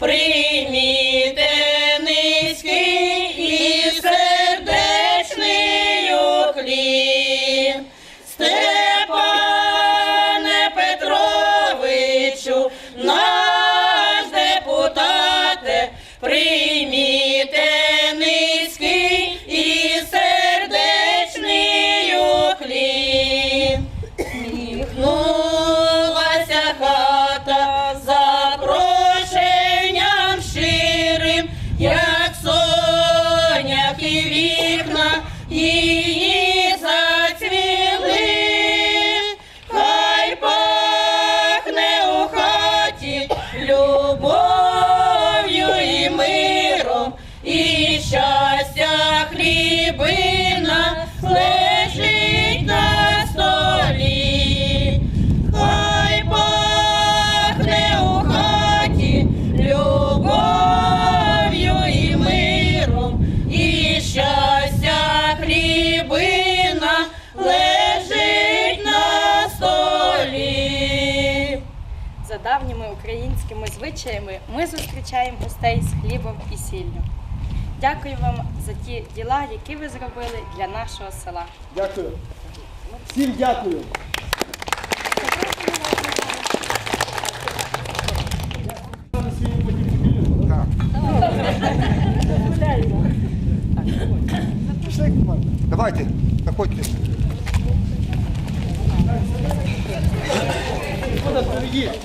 Prini українськими звичаями ми зустрічаємо гостей з хлібом і сіллю. Дякую вам за ті діла, які ви зробили для нашого села. Дякую. Всім дякую. Давайте, заходьте. Куди впереді?